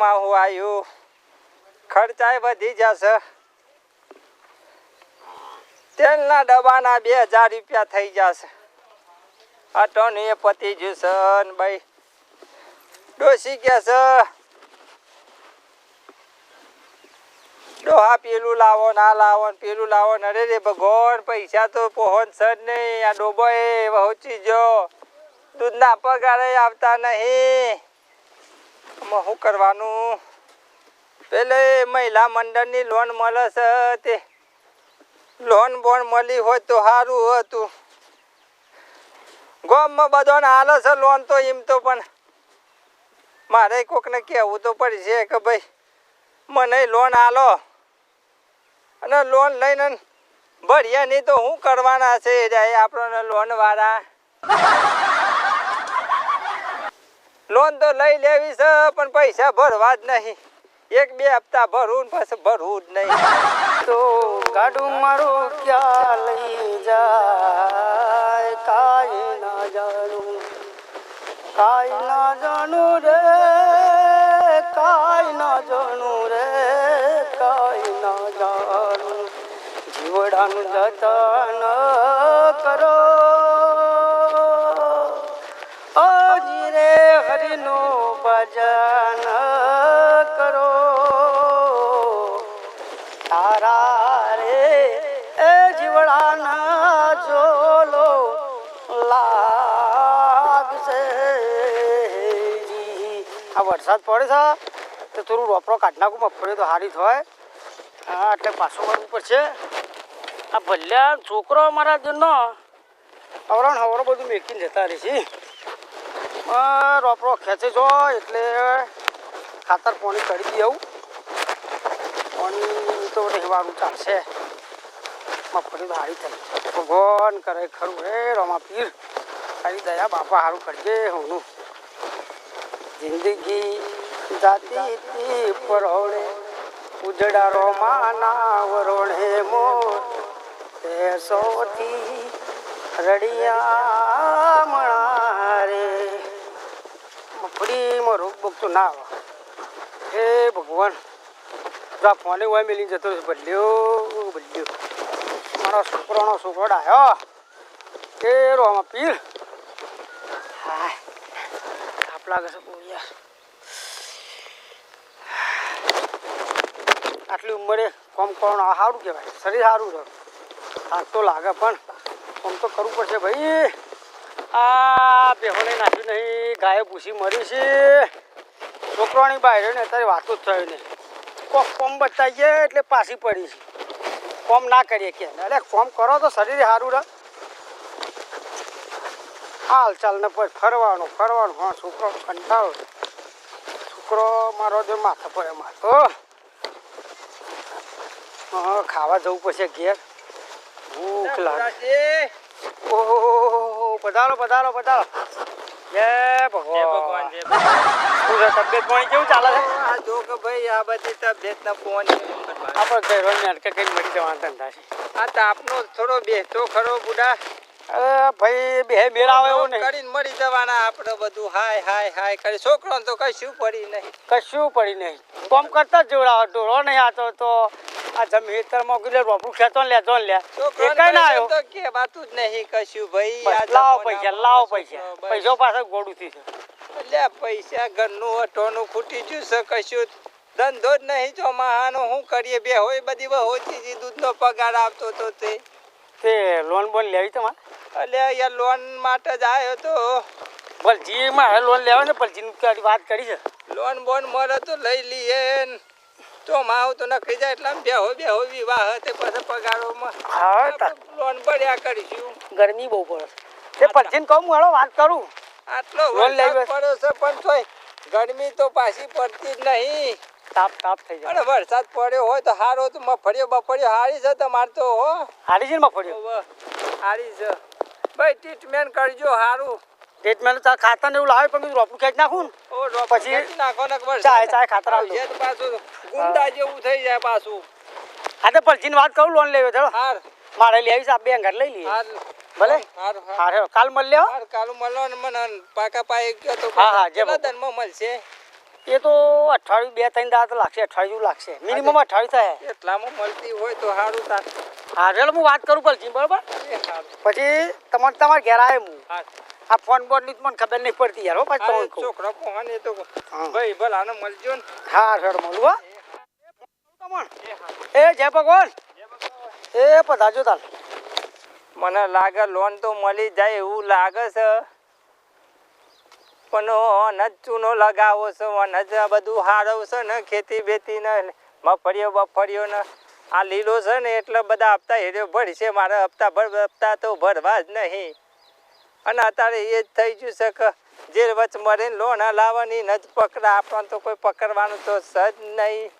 ચોમાહું આવ્યું. ખર્ચાય વધી જશે. તેલના ડબ્બાના બે હજાર રૂપિયા થઈ જશે. અટોની પતી જશે ભાઈ ડોસી કે છે ડોહા પેલું લાવો ના લાવો પેલું લાવો ને અરે રે ભગવાન, પૈસા તો પહોંચ નહીં. આ ડોબો એ પહોંચી જો દૂધના પગારે આવતા નહીં. આમાં શું કરવાનું? પેલે મહિલા મંડળની લોન મળે છે તે. લોન બોન મળી હોય તો સારું હતું. ગામમાં બધાને હાલે છે લોન તો એમ તો પણ. મારે કોકને કહેવું તો પડશે કે ભાઈ, મને લોન હાલો અને લોન લઈને ભર્યા નહીં તો શું કરવાના છે? આપણને લોન વાળા. લોન તો લઈ લેવી છે, પણ પૈસા ભરવા જ નહીં. એક બે હપ્તા ભરવું પછી ભરવું જ નહીં. તો ગાડું મારું ક્યાં લઈ જાય. કાંઈ ના જાણું, કાંઈ ના જાણું રે, કાંઈ ના જાણું રે, કાંઈ ના જાણું. જીવડાનું જતન કરો. ભજન કરો. તારા રે, એ જીવડાના જોલો લાગશે. આ વરસાદ પડે છે, તો થોડું રોપડો કાઢી નાખું મગફળી તો હારી થાય હા, એટલે પાછું કરવું પડશે. આ ભલ્યા છોકરો અમારા જન્નો અવરણ હવરો બધું મેકીને જતા રહેશે આ રોપડો ખેંચે જો, એટલે ખાતર પાણી કરી આવું પાણી તો રહેવાનું ચાલશે. મગફળી તો હારી થઈ. ભગવાન કરે ખરું. રે રમા પીર તારી દયા બાપા સારું કરજે હું જિંદગી જાતી તી પરોળે ઉજડા રોમાના વરોણે મોર. તે રડિયા મણારે. મગફળીમાં રોગ બોગ તો ના આવે. હે ભગવાન, જા ફોને હોય મેલી જતો છે બદલ્યો બદલ્યો મારો છોકરાનો છોકરો ડાયો. એ રોમાં પીર. હા તાપ લાગે છે બહુ આટલી ઉંમરે કોમ કરવાનું આ સારું કહેવાય. શરીર સારું રહે થાક તો લાગે પણ કોમ તો કરવું પડશે ભાઈ. આ બેહોને નાખ્યું નહીં, ગાયો ભૂસી મરી છે. છોકરાની બહાર ને અત્યારે વાતો જ થયો નહીં. કોક કોમ બતાવીએ એટલે પાછી પડી છે. કોમ ના કરીએ કે અરે કોમ કરો તો શરીર સારું રહે. હાલ ચાલ, ને પછી ફરવાનું ફરવાનું. હા, છોકરો કંટાળો. છોકરો મારો જો માથા પડે માથો, હા. ખાવા જવું પડશે ઘેર. ભૂખ લાગે. પધારો પધારો પધારો. જય ભગવાન. જય ભગવાન. તબિયત પાણી કેવું ચાલે છે? આ જો કે ભાઈ આ બધી તબિયત ના ફોન આપણે ઘર નાટક કઈ મરી જવાના ધંધા છે આ તાપનો થોડો બેસતો ખરો બુડા. ભાઈ બે મેળ આવે એવું નહીં. કરીને મરી જવાના આપણે બધું. હાય હાય હાય કરી છોકરાને તો કશું પડી નહીં. કશું પડી નહીં. કોમ કરતા જ જોડાવો ડોળો નહીં આતો તો. આ જમી હેતરમાં ગયું રોપડું લેજો ને લે ના આવ્યો. તો કે વાતું જ નહીં કશું ભાઈ લાવો પૈસા લાવો પૈસા. પૈસો પાછળ ગોળું થી છે એટલે પૈસા ઘરનું અટોનું ખૂટી ગયું છે કશું ધંધો જ નહીં ચોમાહાનો શું કરીએ બે હોય બધી હોતી દૂધનો પગાર આવતો તો તે. તે લોન બોન લેવી તમારે? એટલે યાર લોન માટે જ આવ્યો તો. ભલજી મારે લોન લેવા ને ભલજી વાત કરી છે. લોન બોન મળે તો લઈ લઈએ. ને ચોમાહું તો નખી જાય એટલે બેહો બેહો વિવાહ તે પછી પગારોમાં. હા લોન ભર્યા કરીશું. ગરમી બહુ પડે છે. તે ભલજીને કહું હું હેડો વાત કરું. આટલો લોન વરસાદ પડ્યો છે પણ તોય ગરમી તો પાછી પડતી જ નહીં. તાપ તાપ થઈ જાય. વરસાદ પડ્યો હોય તો હારો તો મફળિયો બફળિયો હારી છે તમારે તો હો. હારી છે મફળ્યો હારી છે. ભાઈ ટ્રીટમેન્ટ કરજો સારું ટ્રીટમેન્ટ તો ખાતર ને એવું લાવે પણ રોપડું ખેંચ નાખું ને. પછી નાખો ને ચાય ચાય ખાતર આવી જાય આવશે પાછું. ગુંડા જેવું થઈ જાય પાછું. હા તો ભલજીને વાત કરું લોન લેવી ચલો. હાર. મારે લઈ આવીશ આ બે ઘર લઈ લઈએ. ભલે? હાર હા કાલ મળી લ્યો. કાલું મળો ને મને પાકા પાયે ગયો તો હા, હા, જે બાપા. મળશે. એ તો અઠવાડિયું બે ત્રણ દાડા તો લાગશે અઠવાડિયું લાગશે. મિનિમમ અઠવાડિયું થાય. એટલામાં મળતી હોય તો સારું તાર. હા ચાલો હું વાત કરું પછી બરોબર? પછી તમારે તમારે ઘેર આવે હું. હા આ ફોન બોર્ડની ની મને ખબર નહીં પડતી યાર હો પછી છોકરો કોણ એ તો ભાઈ ભાઈ ભલાને મળજો ને. હા સર મળું હો. એ જય ભગવાન. એ પધારજો તાલ મને લાગે લોન તો મળી જાય એવું લાગે છે. પણ અનજ ચૂનો લગાવો છે અનજ બધું હારવ છે ને ખેતી બેતી ને મફળીઓ બફળીઓ ને. આ લીલો છે ને એટલે બધા હપ્તા હેર્યો ભરશે મારા હપ્તા ભર હપ્તા તો ભરવા જ નહીં. અને અત્યારે એ જ થઈ ગયું છે કે જે વચ મરીને લોન લાવવાની ન જ પકડા. આપણને તો કોઈ પકડવાનું તો સજ નહીં.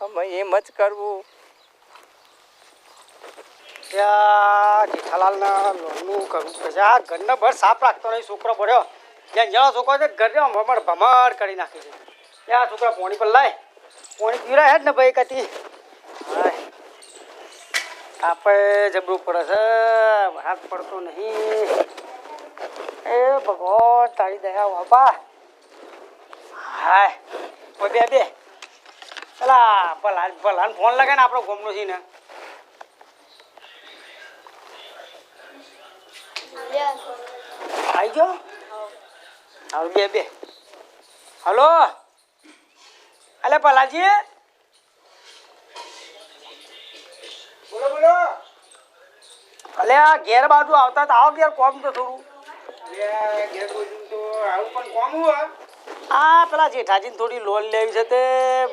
અમે એમ જ કરવું. જેઠાલાલના લોનનું કરવું આ ઘરને ભર સાફ રાખતો નહીં, છોકરો ભર્યો. ત્યાં જ્યાં છોકરો છે, ઘર ભમર ભમર કરી નાખે છે. ત્યાં છોકરા, પોણી પર લાય. પોણી પીવડાય જ ને ભાઈ કતી આપણે જબરું પડે છે, હાથ પડતો નહીં. એ ભગવાન, તારી દયા બાપા હાય કોઈ બે બે. પેલા ભલા ભલાને ફોન લગાય ને આપણો ગમનો છે ને આવી ગયો? હાલ, બે બે. હલો. અલે ભલાજી. બોલો બોલો અલે આ ઘેર બાજુ આવતા તો આવો ઘેર કોમ તો થોડું. આ પેલા જેઠાજીને થોડી લોન લેવી છે તે.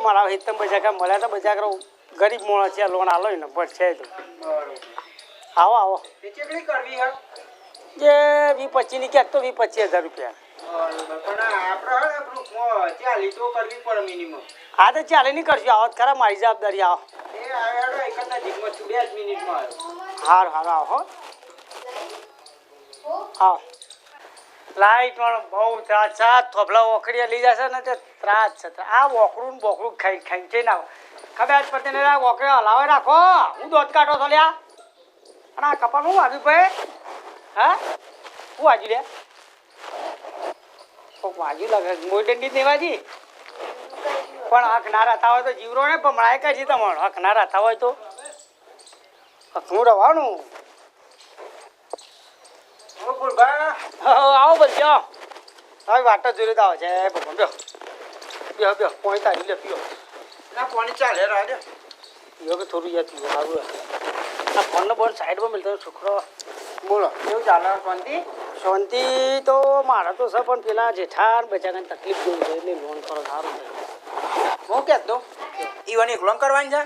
મારા હિતમ બજાકા મળ્યા હતા બજાકરો ગરીબ માણસ છે લોન આલો ને, બસ છે તો. આવો આવો. જે વી પચીસની ક્યાંક તો વી પચીસ હજાર રૂપિયા. હા, તો ચાલે નહીં કરશું. આવો તો ખરા, મારી જવાબદારી આવો. હાર હાર, આવો, હો. આવો. લાઈટ પણ બહુ ત્રાસ છે. થોભલા ઓકડીએ લઈ જશે ને તે ત્રાસ છે. આ ઓકડું ને બોકડું ખાઈ ખેંચી છે ના ખબર પડતી નહીં આ ઓકડે હલાવે રાખો. હું દોધ કાઢો છો લ્યા. અને આ કપાળ હું વાજુ ભાઈ? હા? હું વાગ્યું લે કોક વાગ્યું લાગે મોઈ દંડી નહીં વાજી પણ હક ના રહેતા હોય તો જીવરો ને ભમણાય છે તમારો. હક ના રહેતા હોય તો. હકનું રહેવાનું હો, આવો બસ જાઓ. હવે વાટ જ જોઈ આવો છે ભગવાન. બેહો. બેહો બેહો. પોણી તારી લે પીઓ. પીઓ કે થોડું યાદ પીઓ સારું. આ ફોનનો બોલ સાઈડમાં મિલતો છોકરો. બોલો. કેવું ચાલે શાંતિ શાંતિ તો મારા તો છે પણ પેલા જેઠાર બચાને તકલીફ જોઈ છે એટલે લોન કરો સારું છે. હું કહેતો ઈવન એકલો કરવાની છે?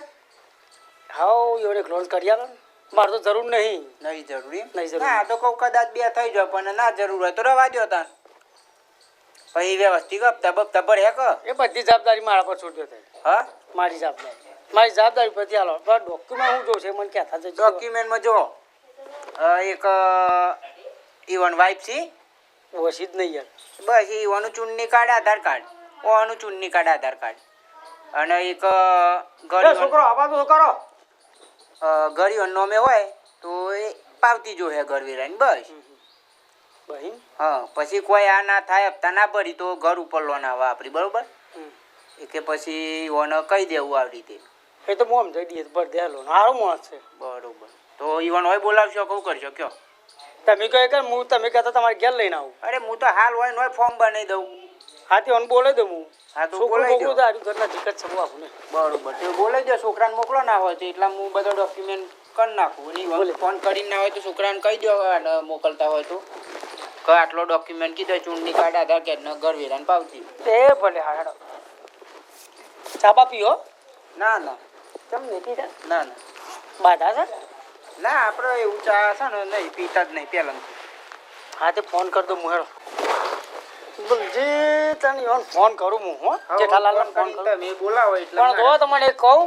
હા ઈવન એક લોન કરી આલો ને. મારે તો જરૂર નહીં. નહીં જરૂરી નહીં જરૂર. ના તો કહું કદાચ બે થઈ જાય પણ ના જરૂર હોય તો રવા દો તાન પછી વ્યવસ્થિત હપ્તા બપ્તા ભરે ક? એ બધી જવાબદારી મારા પર છોડ્યો છે હા? મારી જવાબદારી. મારી જવાબદારી પરથી હાલો. પણ ડોક્યુમેન્ટ હું જોશે મને ક્યાં થશે ડોક્યુમેન્ટમાં જો એક ઈવન વાઇફ છે. ઓછી જ નહીં યાર. બસ ઈવાનું ચૂંટણી કાર્ડ આધાર કાર્ડ ઓનું ચૂંટણી કાર્ડ આધાર કાર્ડ અને એક છોકરો આવા તો કરો? ગરીબ નોમે હોય તો એ પાવતી જોહે હે ઘરવેરાની બસ. બહેન? હા પછી કોઈ આ ના થાય હપ્તા ના ભરી તો ઘર ઉપર લોન આવે આપણી બરોબર? કે પછી ઓને કહી દેવું આવી રીતે. એ તો હું જઈ દઈએ ભર દે લોન સારો માણસ છે. બરોબર. તો ઈવન હોય બોલાવશો કહું કરશો કયો? તમે કહે કે હું તમે કહેતા તમારે ઘેર લઈને આવું. અરે હું તો હાલ હોય ને હોય ફોર્મ બનાવી દઉં. હાથી ઓન બોલે દે હું હા તો બોકરું દો. તો આર્યું ઘરના ટિકિટ બહુ આપું ને. બરોબર. તો બોલે દો છોકરાને મોકલો ના હોય તો એટલા હું બધો ડોક્યુમેન્ટ કરી નાખું. અને ફોન કરીને ના હોય તો છોકરાને કહી દો મોકલતા હોય તો. કે આટલો ડોક્યુમેન્ટ કીધો ચૂંટણી કાર્ડ આધાર કાર્ડ ઘર વેરાને પાવતી. તે ભલે હા ચાબા પીઓ ના ના. કેમ નહીં પીતા ના ના. બાધા છે? ના આપણે એવું ચા છે ને નહીં પીતા જ નહીં પહેલાં હા તે ફોન કર દો હું હેડો. બલજી તને ઈવન ફોન કરું હું હો જેઠાલાલને ફોન કરું તમે બોલાવો એટલે પણ જો તમને એક કહું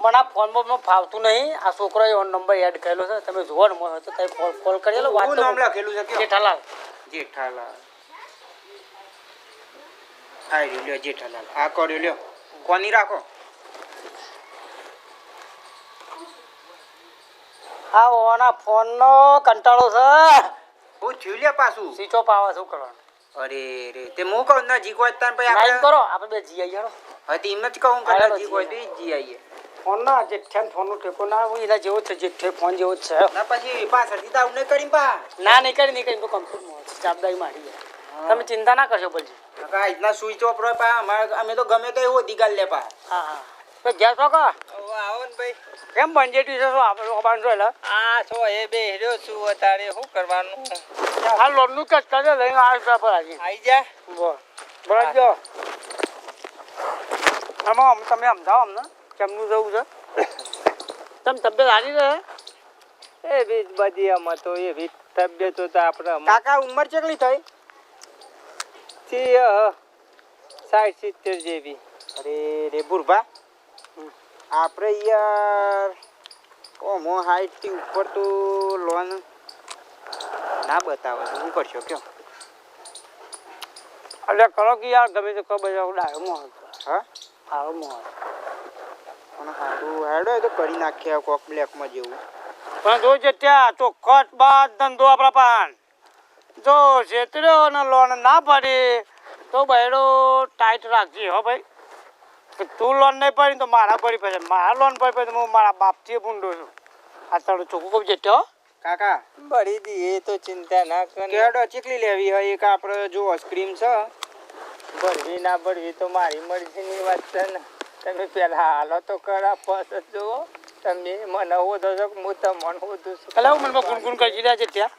મને આ ફોનમાં ફાવતું નહીં. આ છોકરોએ ઓન નંબર એડ કરેલો છે. તમે જુઓ ને મને તો તમે કોલ કોલ કરી લો વાત નામ લખેલું છે જેઠાલાલ. જેઠાલાલ. આ રહ્યો લ્યો જેઠાલાલ. આ કર્યો લ્યો. કોની રાખો? આ ઓના ફોનનો કંટાળો છે. હું થયું લ્યો પાછું. સ્વિચ ઓફ આવે શું કરવાનું? અરે રે તે મુ કહું નજીક હોય તો પછી આપણે કરો આપણે બે જી આઈ હેડો હતી તો એમ જ કહું કે હાલો, નજીક હોય તો જી આઈએ ફોન ના જેઠે નું ટેકો ના હું એના જેવો જ છે જેઠે ફોન જેવો છે. ના પછી પાછળ દીધા આવું નહીં કરી પા ના નહીં કરી નહીં કરી તો કમ્પ્યુટરમાં માં જવાબદારી મારી તમે ચિંતા ના કરશો પછી આજના સ્વિચ ઓફ રહે પા અમારે અમે તો ગમે તો એવો દીગાલ લે પા. હા હા. તો ગેસ તો કા હવે આવો ને ભાઈ કેમ બંજેટી છે? આપણે લોબાન છો એટલે આ છો એ બે હેર્યો છું અત્યારે શું કરવાનું? આ લોનનું કટ કરે લઈને આ પેપર આવી આઈ જા. બોલ. બોલ જો. આમાં તમે સમજાવો અમને કેમનું જવું છે? તમે તબિયત સારી રહે એ બી બધી આમાં તો એ બી તબિયતો તો આપણે કાકા ઉંમર કેટલી થઈ? થી સાઠ સિત્તેર જેવી. અરે રે બુરભા. આપણે યાર ઓમો હાઈટથી ઉપર તો લોન ના બતાવે તો શું કરશો કયો? એટલે કરો કે યાર ગમે તો કહો બધા ડાયો મો હા? આવો મો પણ સારું હેડો એ તો કરી નાખીએ કોક બ્લેકમાં જેવું. પણ જો છે ત્યાં ચોખ્ખટ બાદ ધંધો આપણા પાન. જો છેતર્યો અને લોન ના પડે તો બૈડો ટાઈટ રાખજે હો ભાઈ. તું લોન નહીં પડી તો મારા પડી પડે મારા લોન પડી પડે તો હું મારા બાપથી ભૂંડો છું. આ તારો ચોખ્ખું છે કાકા. ભરી દી એ તો ચિંતા ના કર. કેડો ચીકલી લેવી હોય એક આપણે જો આઈસ્ક્રીમ છે? ભરવી ના ભરવી તો મારી મરજીની વાત છે ને. તમે પહેલાં હાલો તો ખરા પછી જુઓ. તમે મને હોદો છો હું તમને હોદું છું. એટલે હું મનમાં ગુનગુન કરી રહ્યા છે ત્યાં.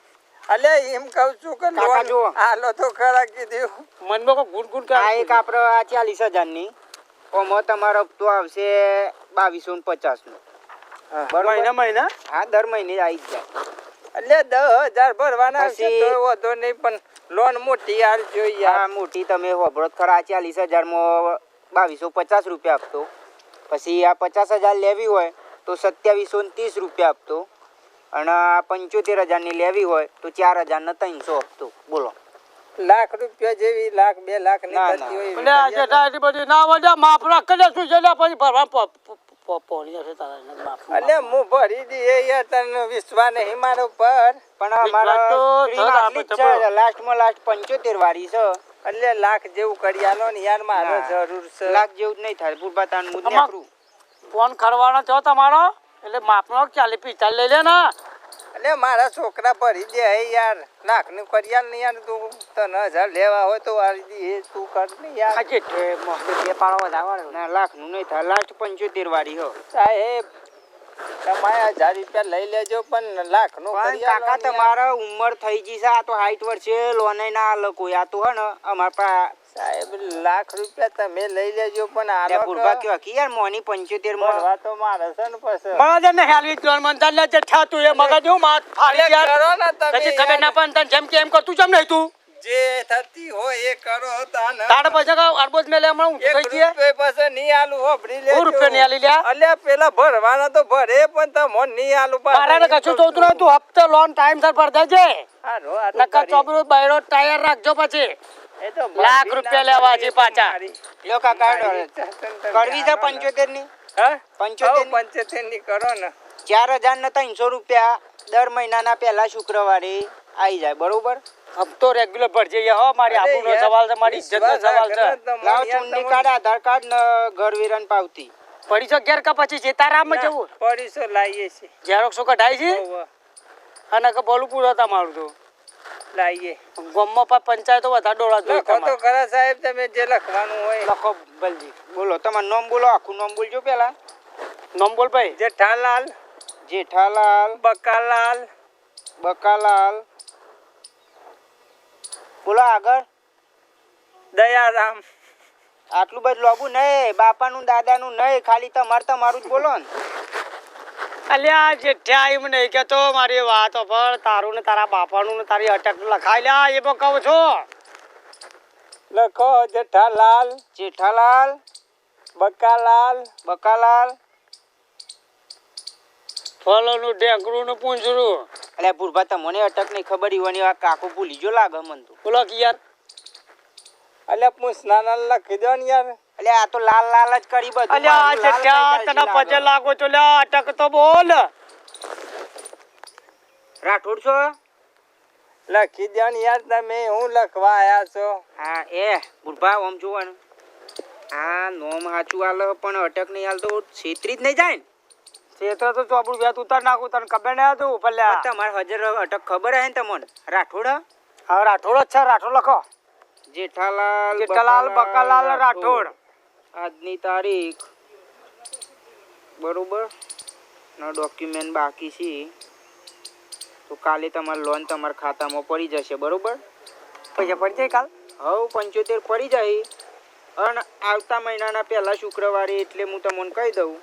અલે એમ કહું છું કે હાલો તો ખરા કીધું મનમાં ગુણગુણ આ એક કરે આપણે આ ચાલીસ હજારની. ઓમાં તમારો હપ્તો આવશે બાવીસો ને પચાસ નો મહિના મહિના? હા દર મહિને આવી જ જાય. એટલે દસ હજાર ભરવાના પછી- તો વધો નહીં પણ લોન મોટી હાલ જોઈએ. હા મોટી તમે હોભળો ખરા ચાલીસ હજારમાં બાવીસો પચાસ રૂપિયા આપતો. પછી આ પચાસ હજાર લેવી હોય તો સત્યાવીસો ને ત્રીસ રૂપિયા આપતો. અને આ પંચોતેર હજારની લેવી હોય તો ચાર હજારને ત્રણસો આપતો. બોલો. લાખ રૂપિયા જેવી લાખ બે લાખની થતી હોય એટલે આ જેઠા એટલી બધી ના વજા માફ રાખ કરે શું છે પછી ભરવા પોણી તારા માફ હું ભરી દઈએ યાર તને વિશ્વાસ નહીં મારો પર. પણ મારો લાસ્ટમાં લાસ્ટ પંચોતેર વાળી છે. એટલે લાખ જેવું કરી આલો ને યાર મારે જરૂર છે. લાખ જેવું જ નહીં થાય પૂરબાતાન મુદ આમાં- ફોન કરવાનો છો તમારો? એટલે માપનો ચાલી પિસ્તાલીસ લઈ લે ને એટલે મારા છોકરા ભરી દે હે યાર. લાખનું કરી આલ ને યાર તું તને હજાર લેવા હોય તો વાળી દી તું કર ને યાર. ખાજે બે પાડો વધારવાનો. ના લાખનું નહીં થાય લાસ્ટ પંચોતેર વાળી હો. સાહેબ તમારે હજાર રૂપિયા લઈ લેજો પણ લાખનું કાકા તમારા ઉંમર થઈ ગઈ છે આ તો હાઈટ વર્ષે લોને ના આલે કોઈ આ તો હે ને અમાર પા સાહેબ લાખ રૂપિયા તમે લઈ લેજો પણ આ ભૂરબા કે કેવા યાર મોની પંચોતેરમાં. ભરવા તો મારે છે ને પછી. મને ને હેલવી જોન મન તને જે ઠાતું એ મગજ હું માથ ફાડી યાર. કરો ને તમે પછી ખબર ના પણ તને જેમ કે એમ કરતું જેમ નહીં તું. જે થતી હોય એ કરો તાને. તાડ પછી કહો અરબોજ મેલે હમણાં એક થઈ જઈએ રૂપિયા પછી નહીં આલું હોભળી લેજો. સો રૂપિયા ની આલી લ્યા? અલ્યા પેલા ભરવાના તો ભરે પણ તમો ની આલુ પા મારા ને કશું જોતું નહીં તું હપ્તો લોન ટાઈમ સર ભર દેજે. હારું, કરી. ચોબરો બાયરો ટાયર રાખજો પછી. એ તો લાખ રૂપિયા લેવા છે પાછા. લ્યો ને તમે કરવી છે આલો? ને. પંચોતેરની હા? પંચોતેર હઉ, પંચોતેરની કરો ને. ચાર હજાર ને ત્રણસો રૂપિયા દર મહિનાના પહેલા શુક્રવારે આવી જાય બરોબર? હપ્તો રેગ્યુલર ભરજે હો મારી યાર, સવાલ છે મારી ઇજ્જતનો સવાલ છે. લાવ ચૂંટણી કાર્ડ આધાર કાર્ડ ને ઘર વેરાન પાવતી. પડી છો ઘેર કે પછી? સીતારામ ના, જવું. પડીશો લાવીએ છીએ. ઝેરોક્ષો કઢાઈ છે? અને કે બોલું પૂરો તમારું તો? લાવીએ ગામમાં પણ પંચાયતો વધારે ડોળા જોઈ લખો તો. ખરા સાહેબ તમે જે લખવાનું હોય. લખો બલજી. બોલો તમારું નામ બોલો આખું નામ બોલજો પેલા નોમ બોલ ભાઈ. જેઠાલાલ. જેઠાલાલ. બકાલાલ. બકાલાલ. બોલો આગળ. દયારામ. આટલું બધું લોબુ નહીં બાપાનું દાદાનું નહીં ખાલી તમારે તમારું જ બોલો ને. અલ્યા જેઠ્યા એમ નહીં કેતો મારી વાતો પર. તારું ને તારા બાપાનું ને તારી અટક લખાઈ લ્યા એ પણ કહું છો. લખો જેઠાલાલ. જેઠાલાલ. બકાલાલ. બકાલાલ. ફલોનું ઢેકરું નું પૂંછડું એટલે ભૂરભા તમને અટક નહીં ખબર ઈવાની આ કાકો ભૂલી જો લાગે મન તો. બોલો કે યાર. અલ્યા પૂછનાના લખી દો ને યાર. અલે આ તો લાલ લાલ જ કરી બધું. અલે આ જેઠ્યા તને પજે લાગો. છો લ્યા અટક તો બોલ. રાઠોડ છો? લખી દો ને યાર તમે હું લખવા આયા છો? હા એ બુરભા આમ જોવાનું. આ નોમ સાચું આલે પણ અટક નહીં હાલ તો છેતરી જ નહીં જાય ને? ચેતર તો ચોપડું વ્યાત ઉતાર નાખું તને ખબર ના હતું ભલે તમારે હજર અટક ખબર હે ને તમને. રાઠોડ? હા રાઠોડ જ છે રાઠોડ લખો. જેઠાલાલ જેઠાલાલ બકાલાલ રાઠોડ. આજની તારીખ. બરોબર? ના ડોક્યુમેન્ટ બાકી છે. તો કાલે તમારે લોન તમારા ખાતામાં પડી જશે બરોબર? પૈસા પડી જાય કાલ? હવ પંચોતેર પડી જાય. અને આવતા મહિનાના પહેલા શુક્રવારે એટલે હું તમને કહી દઉં.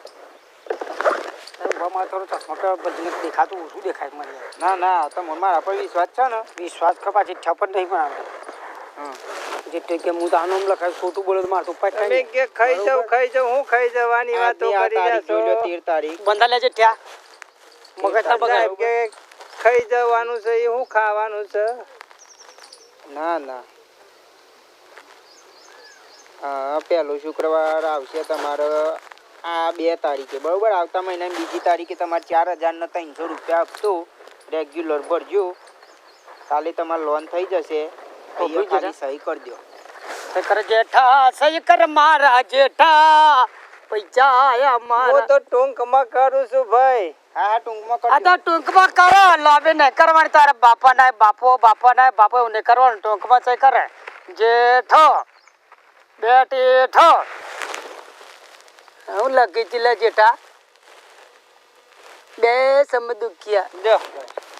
ઉભામાં થોડું ચશ્મા બધું દેખાતું ઓછું દેખાય મને ના ના તો મનમાં પર વિશ્વાસ છે ને. વિશ્વાસ ખબર પાછી ઠપત નહીં પણ આવે. જેટલે કે હું તો આનો લખાય ખોટું બોલે મારે તો ઉપાય તમે કે ખાઈ જાવ ખાઈ જાવ હું ખાઈ જવાની વાતો કરી રહ્યા છો. તેર તારીખ. બંધા લેજે થયા મગજ ના બગાડ કે ખાઈ જવાનું છે એ હું ખાવાનું છે? ના ના. હા પહેલો શુક્રવાર આવશે તમારે આ બે તારીખે બરાબર? આવતા મહિનાની બીજી તારીખે તમારે ચાર હજારને ત્રણસો રૂપિયા આપશો રેગ્યુલર ભરજો. કાલે તમારે લોન થઈ જશે સહી કરજો. જેઠા સહી કર મારા જેઠા પૈસા મારા. તો ટૂંકમાં કરું છું ભાઈ. હા ટૂંકમાં આ કરજો તો ટૂંકમાં કરો લાવે નહીં કરવાની તારે બાપા ના બાપો બાપા ના બાપો એવું નહીં કરવાનું ટૂંકમાં સહી કરે. જેઠો બેટી ઠો. હું લખી તી જેઠા. બે સમ દુખિયા જો.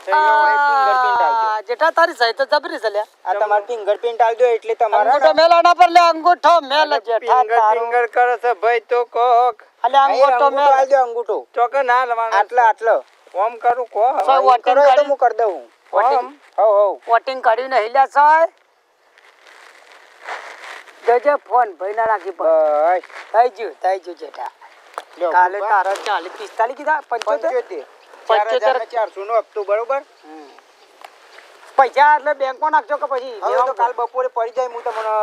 ફિંગરપ્રિન્ટ આવજો. આ, જેઠા તારી સહી તો જબરી છે લ્યા આ તમારે ફિંગરપ્રિન્ટ આવજો એટલે તમારા અંગૂઠો મેલાના પર લે અંગૂઠો મેલ જેઠા ફિંગર કરે છે ભાઈ તો કોક. અલે અંગૂઠો મેલ. અંગૂઠો. ચોકે ના લવાનો આટલો આટલો. ઓમ કરું કો સૌ વોટિંગ કરો. તો હું કરી દઉં. વોટિંગ. હવ હવ. વોટિંગ કર્યું નહીં લ્યા સાહેબ જજે ફોન ભાઈ ના રાખી પણ થઈ ગયું થઈ ગયું જેઠા. કાલે તારા ચાલીસ પિસ્તાલીસ કીધા? પંચોતેર? પંચોતેર. ચારસો નો હપ્તો બરોબર? પૈસા એટલે બેંકમાં નાખજો કે પછી હવે તો કાલ બપોરે પડી જાય હું તમને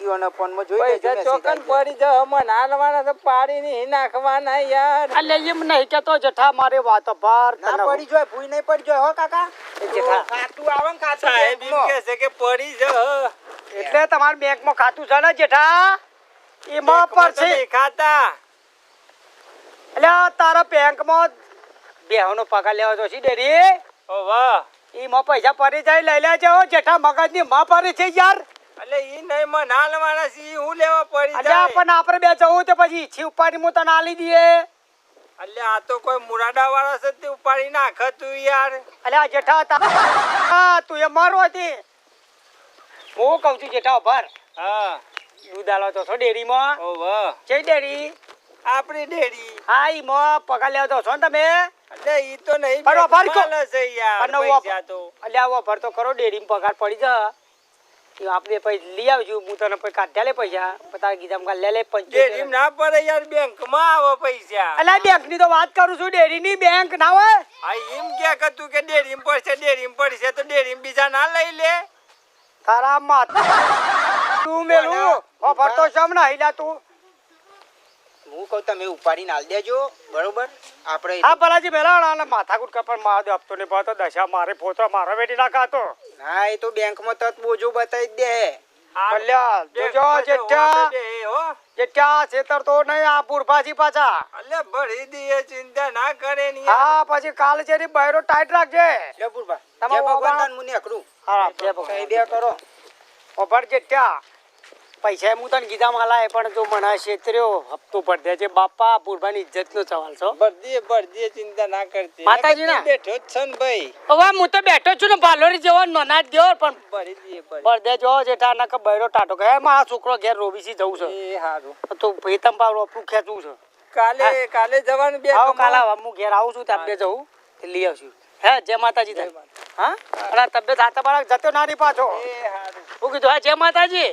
ઈવોના ફોનમાં જોઈ લેજો ચોકન પડી જાવ મને ના તો પાડી નહીં નાખવાના યાર. અલે એમ નહીં કેતો જઠા મારે વાતો ભાર ના પડી જાય ભૂઈ નહીં પડી જોય હો કાકા. જઠા જેઠા. ખાતું આવે ને ખાતું સાહેબ એમ કે છે કે પડી જ. એટલે તમારા બેંકમાં ખાતું છે ને જેઠા? એમાં પર છે. ખાતા એટલે તારા બેંકમાં બેહનો પગાર લેવા તો છે ડેરી? ઓ વાહ એમાં પૈસા પડી જાય લઈ લેજો જેઠા મગજની માં પડી છે યાર. એટલે ઈ નહીં મને ના લવાના છે હું લેવા પડી અલ્યા પણ આપણે બે જવું તો પછી ઈચ્છી ઉપાડી હું તને આલી દઈએ. એટલે આ તો કોઈ મુરાડા વાળા છે તે ઉપાડી નાખ તું યાર. અલ્યા જેઠા તા તું એ મારો હતી. હું કહું છું જેઠા ભર હા. દૂધ આલો તો છો ડેરીમાં. ઓ વાહ છે ડેરી? આપણી ડેરી. હા ઈમાં પગાર લેવા છો ને તમે? એટલે ઈ તો નહીં પણ ઊભા છે યાર પૈસા તો. અલ્યા આવો તો કરો ડેરીમાં પગાર પડી જા આપણે પછી લઈ આવજો હું તને પછી કાઢ્યા લે પૈસા. તારા ગીધામાં લે લે ડેરી ના પડે યાર બેંકમાં આવો પૈસા. અલા બેંકની તો વાત કરું છું ડેરીની બેંક ના હોય. આ એમ કે કે તું કે ડેરી પડશે ડેરી પડશે તો ડેરી બીજા ના લઈ લે. તારા માત તું મેલું. ઓ ભરતો શમ ના હિલા તું. હું કહું તમે ઉપાડીને આલ દેજો બરોબર? આપણે હા ભલાજી મેલા અને માથાકૂટ કપડ દે આપતો ને ભાતો દશા મારે ફોતો મારો બેટી ના ખાતો હા એ તો બેંકમાં તત બોજો બતાવી દે. અલ્યા જોજો જેઠા. જેઠા છેતર તો નહીં આ પૂરભાજી પાછા અલે ભરી ચિંતા ના કરે ને હા પછી કાલ છે બૈરો ટાઈટ રાખજે. લે તમારે ભગવાન મુનિ અકડું હા બે ભગવાન. બે કરો. ઓભર જેઠા પૈસા હું તને કીધા માલા પણ તું મને હપ્તો બાપા પૂરભાની ઇજ્જત નો સવાલ છો ભરદીએ ભરદીએ ચિંતા ના કરતી માતાજી ના? બેઠો જ છે ને ભાઈ. હવે હું તો બેઠો છું ને ભાલોરી જેવો નોના જ ગયો પણ ભરી દઈએ ભરી ભર જેઠા નક બૈરો ટાટો કે મારા છોકરો ઘેર રોબીસી જવું છે. એ હારું. તો ખેંચવું છે. કાલે કાલે જવાનું બે આવો કાલે હું ઘેર આવું છું ત્યાં બે જવું લઈ આવશું હે જય માતાજી. હા? અને તબિયત હાથે બાળક જતો નાની પાછો. હું કીધું હા જય માતાજી.